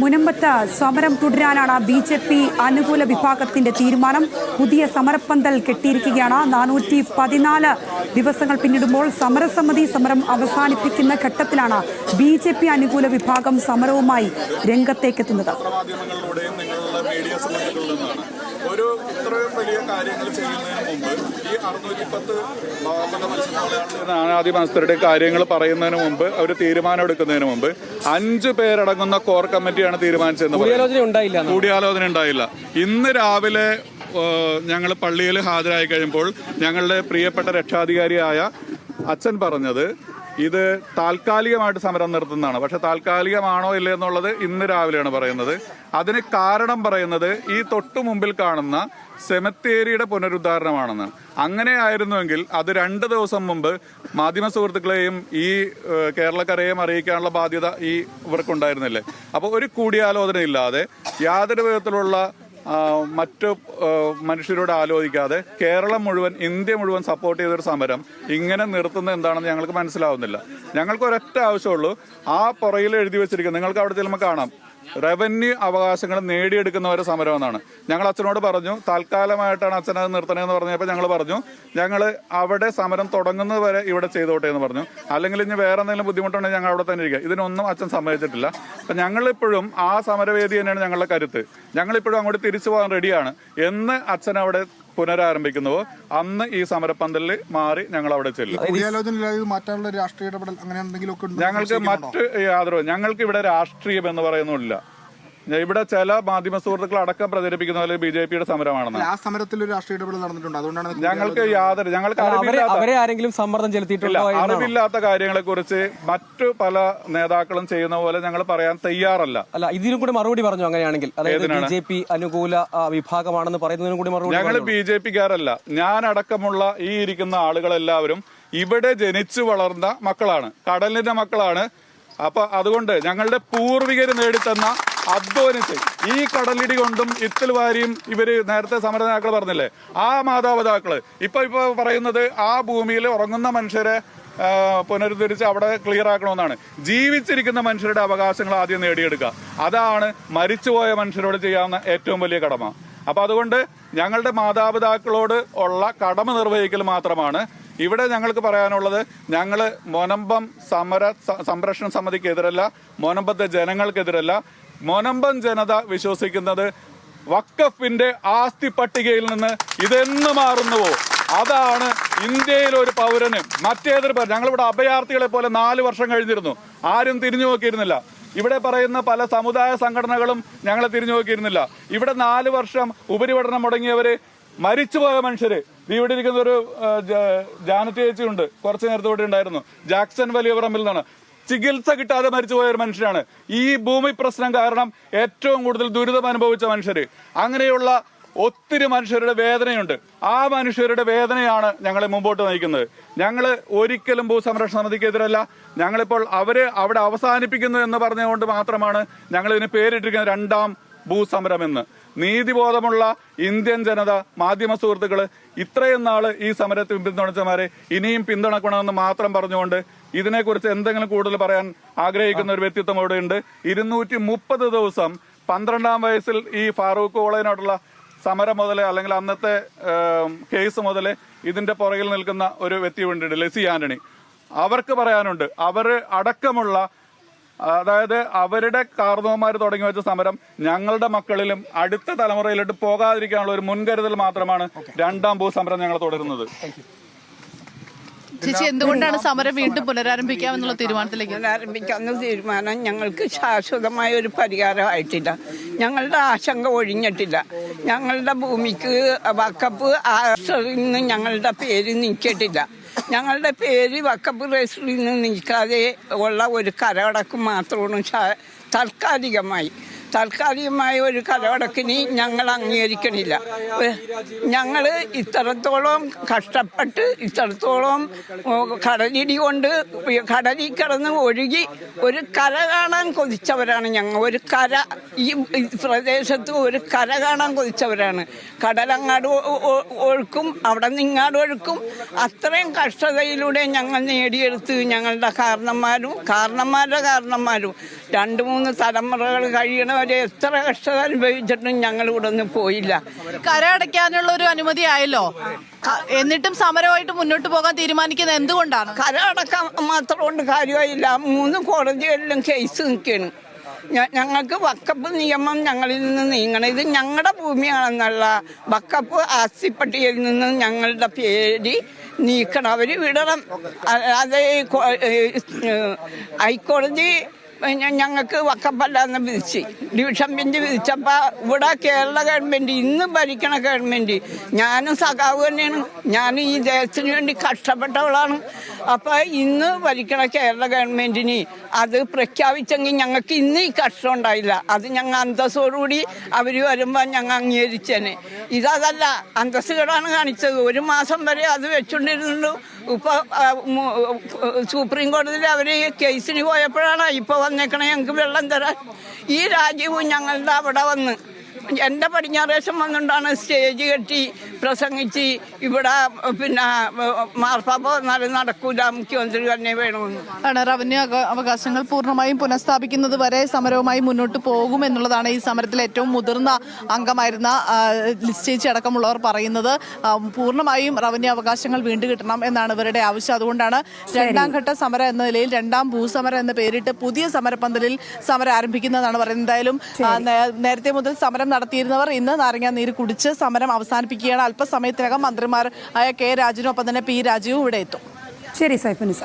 മുനമ്പത്ത് സമരം തുടരാനാണ് B J P അനുകൂല വിഭാഗത്തിന്റെ തീരുമാനം. പുതിയ സമരപ്പന്തൽ കെട്ടിയിരിക്കുകയാണ്. നാനൂറ്റി പതിനാല് ദിവസങ്ങൾ പിന്നിടുമ്പോൾ സമരസമിതി സമരം അവസാനിപ്പിക്കുന്ന ഘട്ടത്തിലാണ് ബി ജെ പി അനുകൂല വിഭാഗം സമരവുമായി രംഗത്തേക്കെത്തുന്നത്. ഒരു ഇത്രയും വലിയ കാര്യങ്ങൾ ചെയ്യുന്നതിന് മുമ്പ് ഈ അറുന്നൂറ്റി പത്ത് പാവപ്പെട്ട നാനാദി കാര്യങ്ങൾ പറയുന്നതിന് മുമ്പ് അവർ തീരുമാനം എടുക്കുന്നതിന് മുമ്പ് അഞ്ചു പേരടങ്ങുന്ന കോർ കമ്മിറ്റിയാണ് തീരുമാനിച്ചതെന്ന് പറയുന്നത്. ഉണ്ടായില്ല കൂടിയാലോചന ഉണ്ടായില്ല ഇന്ന് രാവിലെ ഞങ്ങൾ പള്ളിയിൽ ഹാജരായി കഴിയുമ്പോൾ ഞങ്ങളുടെ പ്രിയപ്പെട്ട രക്ഷാധികാരിയായ അച്ഛൻ പറഞ്ഞത് ഇത് താൽക്കാലികമായിട്ട് സമരം നിർത്തുന്നതാണ്. പക്ഷെ താൽക്കാലികമാണോ ഇല്ല എന്നുള്ളത് ഇന്ന് രാവിലെയാണ് പറയുന്നത്. അതിന് കാരണം പറയുന്നത് ഈ തൊട്ടു മുമ്പിൽ കാണുന്ന സെമത്തേരിയുടെ പുനരുദ്ധാരണമാണെന്ന്. അങ്ങനെയായിരുന്നുവെങ്കിൽ അത് രണ്ട് ദിവസം മുമ്പ് മാധ്യമ സുഹൃത്തുക്കളെയും ഈ കേരളക്കരയെയും അറിയിക്കാനുള്ള ബാധ്യത ഈ ഇവർക്കുണ്ടായിരുന്നില്ലേ? അപ്പോൾ ഒരു കൂടിയാലോചന ഇല്ലാതെ യാതൊരു വിധത്തിലുള്ള മറ്റു മനുഷ്യരോട് ആലോചിക്കാതെ കേരളം മുഴുവൻ ഇന്ത്യ മുഴുവൻ സപ്പോർട്ട് ചെയ്തൊരു സമരം ഇങ്ങനെ നിർത്തുന്നത് എന്താണെന്ന് ഞങ്ങൾക്ക് മനസ്സിലാവുന്നില്ല. ഞങ്ങൾക്ക് ഒരൊറ്റ ആവശ്യമുള്ളൂ. ആ പുറയിൽ എഴുതി വെച്ചിരിക്കുന്നു നിങ്ങൾക്ക് അവിടെ ചെല്ലുമ്പോൾ കാണാം. റവന്യൂ അവകാശങ്ങൾ നേടിയെടുക്കുന്നവരെ സമരം എന്നാണ്. ഞങ്ങൾ അച്ഛനോട് പറഞ്ഞു താൽക്കാലമായിട്ടാണ് അച്ഛൻ അത് നിർത്തണമെന്ന് പറഞ്ഞപ്പോൾ ഞങ്ങൾ പറഞ്ഞു ഞങ്ങൾ അവിടെ സമരം തുടങ്ങുന്നത് വരെ ഇവിടെ ചെയ്തോട്ടെ എന്ന് പറഞ്ഞു. അല്ലെങ്കിൽ ഇനി വേറെ എന്തെങ്കിലും ബുദ്ധിമുട്ടുണ്ടെങ്കിൽ ഞങ്ങൾ അവിടെ തന്നെ ഇരിക്കുക. ഇതിനൊന്നും അച്ഛൻ സമ്മതിച്ചിട്ടില്ല. അപ്പം ഞങ്ങളിപ്പോഴും ആ സമരവേദി തന്നെയാണ് ഞങ്ങളുടെ കരുത്ത്. ഞങ്ങളിപ്പോഴും അങ്ങോട്ട് തിരിച്ചു പോകാൻ റെഡിയാണ് എന്ന് അച്ഛൻ അവിടെ പുനരാരംഭിക്കുന്നുവോ അന്ന് ഈ സമരപ്പന്തലിൽ മാറി ഞങ്ങൾ അവിടെ ചെല്ലും? ഞങ്ങൾക്ക് മറ്റ് യാതൊരു ഞങ്ങൾക്ക് ഇവിടെ രാഷ്ട്രീയം എന്ന് പറയുന്നില്ല ഇവിടെ ചില മാധ്യമ സുഹൃത്തുക്കൾ അടക്കം പ്രചരിപ്പിക്കുന്ന പോലെ ബി ജെ പിയുടെ സമരമാണെന്ന്. ആ സമരത്തിൽ ഒരു രാഷ്ട്രീയ ഇടപെടൽ നടന്നിട്ടുണ്ട്. അതുകൊണ്ടാണ് ഞങ്ങൾക്ക് യാതൊരു ഞങ്ങൾക്ക് അവരെ ആരെങ്കിലും സമ്മർദ്ദം ചെലുത്തിയിട്ടില്ല അറിവില്ലാത്ത കാര്യങ്ങളെ കുറിച്ച് മറ്റു പല നേതാക്കളും ചെയ്യുന്ന പോലെ ഞങ്ങൾ പറയാൻ തയ്യാറല്ല. അല്ല ഇതിനും കൂടി മറുപടി പറഞ്ഞു അങ്ങനെയാണെങ്കിൽ? അതായത് ബി ജെ പി അനുകൂല വിഭാഗമാണെന്ന് പറയുന്നതിനും കൂടി മറുപടി ഞങ്ങൾ. ബി ജെ പിക്കാരല്ല. ഞാൻ അടക്കമുള്ള ഈ ഇരിക്കുന്ന ആളുകളെല്ലാവരും ഇവിടെ ജനിച്ചു വളർന്ന മക്കളാണ്. കടലിന്റെ മക്കളാണ്. അപ്പൊ അതുകൊണ്ട് ഞങ്ങളുടെ പൂർവികർ നേടിത്തന്ന അധ്വാനിച്ച്. ഈ കടലിടി കൊണ്ടും ഇത്തിൽ വാരിയും ഇവർ നേരത്തെ സമര നേതാക്കൾ പറഞ്ഞില്ലേ? ആ മാതാപിതാക്കൾ. ഇപ്പൊ ഇപ്പൊ പറയുന്നത് ആ ഭൂമിയിൽ ഉറങ്ങുന്ന മനുഷ്യരെ പുനരുദ്ധരിച്ച് അവിടെ ക്ലിയർ ആക്കണമെന്നാണ്. ജീവിച്ചിരിക്കുന്ന മനുഷ്യരുടെ അവകാശങ്ങൾ ആദ്യം നേടിയെടുക്കുക. അതാണ് മരിച്ചുപോയ മനുഷ്യരോട് ചെയ്യാവുന്ന ഏറ്റവും വലിയ കടമ. അപ്പൊ അതുകൊണ്ട് ഞങ്ങളുടെ മാതാപിതാക്കളോട് ഉള്ള കടമ നിർവഹിക്കൽ മാത്രമാണ്. ഇവിടെ ഞങ്ങൾക്ക് പറയാനുള്ളത് ഞങ്ങൾ മൊനമ്പം സമര സംരക്ഷണ സമിതിക്കെതിരല്ല മൊനമ്പത്തെ ജനങ്ങൾക്കെതിരല്ല മൊനമ്പം ജനത വിശ്വസിക്കുന്നത് വക്കഫിന്റെ ആസ്തി പട്ടികയിൽ നിന്ന് ഇതെന്ന് മാറുന്നുവോ? അതാണ് ഇന്ത്യയിലെ ഒരു പൗരന് മറ്റേതൊരു പൗരൻ. ഞങ്ങളിവിടെ അഭയാർത്ഥികളെ പോലെ നാല് വർഷം കഴിഞ്ഞിരുന്നു. ആരും തിരിഞ്ഞു നോക്കിയിരുന്നില്ല. ഇവിടെ പറയുന്ന പല സമുദായ സംഘടനകളും ഞങ്ങളെ തിരിഞ്ഞു നോക്കിയിരുന്നില്ല. ഇവിടെ നാല് വർഷം ഉപരിപഠനം മുടങ്ങിയവര് മരിച്ചുപോയ മനുഷ്യര്. ഇവിടെ ഇരിക്കുന്ന ഒരു ജാനറ്റ് ചേച്ചിയുണ്ട്. കുറച്ചു നേരത്തെ ഇവിടെ ഉണ്ടായിരുന്നു. ജാക്സൺ വലിയ പറമ്പിൽ നിന്നാണ് ചികിത്സ കിട്ടാതെ മരിച്ചുപോയ ഒരു മനുഷ്യനാണ്. ഈ ഭൂമി പ്രശ്നം കാരണം ഏറ്റവും കൂടുതൽ ദുരിതം അനുഭവിച്ച മനുഷ്യർ അങ്ങനെയുള്ള ഒത്തിരി മനുഷ്യരുടെ വേദനയുണ്ട്. ആ മനുഷ്യരുടെ വേദനയാണ് ഞങ്ങളെ മുമ്പോട്ട് നയിക്കുന്നത്. ഞങ്ങൾ ഒരിക്കലും ഭൂസംരക്ഷണ സമിതിക്കെതിരല്ല ഞങ്ങളിപ്പോൾ അവരെ അവിടെ അവസാനിപ്പിക്കുന്നു എന്ന് പറഞ്ഞുകൊണ്ട് മാത്രമാണ് ഞങ്ങൾ ഇതിന് പേരിട്ടിരിക്കുന്നത്. രണ്ടാം ഭൂസമരം എന്ന് നീതിബോധമുള്ള ഇന്ത്യൻ ജനത മാധ്യമ സുഹൃത്തുക്കൾ ഇത്രയും നാൾ ഈ സമരത്തിൽ പിന്തുണച്ചമാരെ ഇനിയും പിന്തുണക്കണമെന്ന് മാത്രം പറഞ്ഞുകൊണ്ട് ഇതിനെക്കുറിച്ച് എന്തെങ്കിലും കൂടുതൽ പറയാൻ ആഗ്രഹിക്കുന്ന ഒരു വ്യക്തിത്വം ഇവിടെ ഉണ്ട് ഇരുന്നൂറ്റി മുപ്പത് ദിവസം പന്ത്രണ്ടാം വയസ്സിൽ ഈ ഫാറൂഖ് കോളേജിനോടുള്ള സമരം മുതൽ അല്ലെങ്കിൽ അന്നത്തെ കേസ് മുതൽ ഇതിന്റെ പുറകിൽ നിൽക്കുന്ന ഒരു വ്യക്തി ഉണ്ട് ലെസി ആന്റണി. അവർക്ക് പറയാനുണ്ട് അവർ അടക്കമുള്ള അതായത് അവരുടെ കാർന്നവന്മാർ തുടങ്ങി വെച്ച സമരം ഞങ്ങളുടെ മക്കളിലും അടുത്ത തലമുറയിലോട്ട് പോകാതിരിക്കാനുള്ള ഒരു മുൻകരുതൽ മാത്രമാണ് രണ്ടാം ഭൂ സമരം ഞങ്ങൾ തുടരുന്നത്. ചേച്ചി എന്തുകൊണ്ടാണ് സമരം വീണ്ടും പുനരാരംഭിക്കാം എന്നുള്ള തീരുമാനത്തിലേക്ക്? പുനരാരംഭിക്കാവുന്ന തീരുമാനം ഞങ്ങൾക്ക് ശാശ്വതമായ ഒരു പരിഹാരമായിട്ടില്ല. ഞങ്ങളുടെ ആശങ്ക ഒഴിഞ്ഞിട്ടില്ല. ഞങ്ങളുടെ ഭൂമിക്ക് വക്കപ്പ് രജിസ്റ്ററിൽ നിന്ന് ഞങ്ങളുടെ പേര് നീക്കിയിട്ടില്ല. ഞങ്ങളുടെ പേര് വക്കപ്പ് രജിസ്റ്ററിൽ നിന്ന് നീക്കാതെ ഉള്ള ഒരു കരടക്ക് മാത്രമാണ് താൽക്കാലികമായി. താൽക്കാലികമായ ഒരു കലവടക്കിന് ഞങ്ങൾ അംഗീകരിക്കണില്ല. ഞങ്ങൾ ഇത്രത്തോളം കഷ്ടപ്പെട്ട് ഇത്രത്തോളം കടലിടി കൊണ്ട് കടലിൽ കിടന്ന് ഒഴുകി ഒരു കര കാണാൻ കൊതിച്ചവരാണ് ഞങ്ങൾ. ഒരു കര ഈ പ്രദേശത്ത് ഒരു കര കാണാൻ കൊതിച്ചവരാണ്. കടലങ്ങാട് ഒഴുക്കും അവിടെ നിങ്ങാട് ഒഴുക്കും. അത്രയും കഷ്ടതയിലൂടെ ഞങ്ങൾ നേടിയെടുത്ത് ഞങ്ങളുടെ കാരണന്മാരും കാരണന്മാരുടെ കാരണന്മാരും രണ്ട് മൂന്ന് തലമുറകൾ കഴിയണവരെ എത്ര കഷ്ടത അനുഭവിച്ചിട്ടും ഞങ്ങൾ ഇവിടെ നിന്ന് പോയില്ല. കര അടയ്ക്കാനുള്ള ഒരു അനുമതി ആയല്ലോ? എന്നിട്ടും സമരമായിട്ട് മുന്നോട്ട് പോകാൻ തീരുമാനിക്കുന്നത് എന്തുകൊണ്ടാണ്? കര അടക്കാൻ മാത്രം കൊണ്ട് കാര്യമായില്ല. മൂന്ന് കോടതികളിലും കേസ് നിൽക്കുകയാണ്. ഞങ്ങൾക്ക് വക്കപ്പ് നിയമം ഞങ്ങളിൽ നിന്ന് നീങ്ങണം. ഇത് ഞങ്ങളുടെ ഭൂമിയാണെന്നുള്ള വക്കപ്പ് ആസ്തിപ്പട്ടികയിൽ നിന്ന് ഞങ്ങളുടെ പേര് നീക്കണം. അവർ വിടണം. അല്ലാതെ ഹൈക്കോടതി ഞങ്ങൾക്ക് വക്കപ്പല്ലാന്ന് വിധിച്ച്. ഡിവിഷൻ ബെഞ്ച് വിധിച്ചപ്പോൾ ഇവിടെ കേരള ഗവൺമെന്റ് ഇന്ന് ഭരിക്കണ ഗവൺമെന്റ് ഞാനും സഖാവ് തന്നെയാണ്. ഞാൻ ഈ ദേശത്തിന് വേണ്ടി കഷ്ടപ്പെട്ടവളാണ്. അപ്പോൾ ഇന്ന് ഭരിക്കണ കേരള ഗവൺമെന്റിന് അത് പ്രഖ്യാപിച്ചെങ്കിൽ ഞങ്ങൾക്ക് ഇന്ന് ഈ കഷ്ടം ഉണ്ടായില്ല. അത് ഞങ്ങൾ അന്തസ്സോടുകൂടി അവർ വരുമ്പോൾ ഞങ്ങൾ അംഗീകരിച്ചേനെ. ഇതല്ല അന്തസ്സുകളാണ് കാണിച്ചത്. ഒരു മാസം വരെ അത് വെച്ചുകൊണ്ടിരുന്നുള്ളൂ ഇപ്പോൾ സുപ്രീം കോടതിയിൽ അവർ കേസിന് പോയപ്പോഴാണ് ഇപ്പൊ വന്നേക്കണേ ഞങ്ങൾക്ക് വെള്ളം തരാൻ. ഈ രാജ്യവും ഞങ്ങളുടെ അവിടെ വന്ന് എന്റെ പടിഞ്ഞാറേശം വന്നുകൊണ്ടാണ് സ്റ്റേജ് കെട്ടി പ്രസംഗിച്ച് ഇവിടെ പിന്നെ മാർപ്പാപ്പ നല്ല നടക്കൂല മുഖ്യമന്ത്രി തന്നെ വേണമെന്ന്. ആണ്. റവന്യൂ അവകാശങ്ങൾ പൂർണമായും പുനഃസ്ഥാപിക്കുന്നത് വരെ സമരവുമായി മുന്നോട്ട് പോകും എന്നുള്ളതാണ് ഈ സമരത്തിൽ ഏറ്റവും മുതിർന്ന അംഗമായിരുന്ന ലിസ്റ്റേജ് അടക്കമുള്ളവർ പറയുന്നത്. പൂർണമായും റവന്യൂ അവകാശങ്ങൾ വീണ്ടും കിട്ടണം എന്നാണ് ഇവരുടെ ആവശ്യം. അതുകൊണ്ടാണ് രണ്ടാം ഘട്ട സമരം എന്ന നിലയിൽ രണ്ടാം ഭൂസമരം എന്ന പേരിട്ട് പുതിയ സമരപന്തലിൽ സമരം ആരംഭിക്കുന്നതാണ് പറയുന്നത്. എന്തായാലും നേരത്തെ മുതൽ സമരം നടത്തിയിരുന്നവർ ഇന്ന് നാരങ്ങാ നീര് കുടിച്ച് സമരം അവസാനിപ്പിക്കുകയാണ്. അല്പസമയത്തിനകം മന്ത്രിമാർ ആയ കെ രാജുവിനൊപ്പം തന്നെ പി രാജുവും ഇവിടെ എത്തും. ശരി സൈഫുനിസ.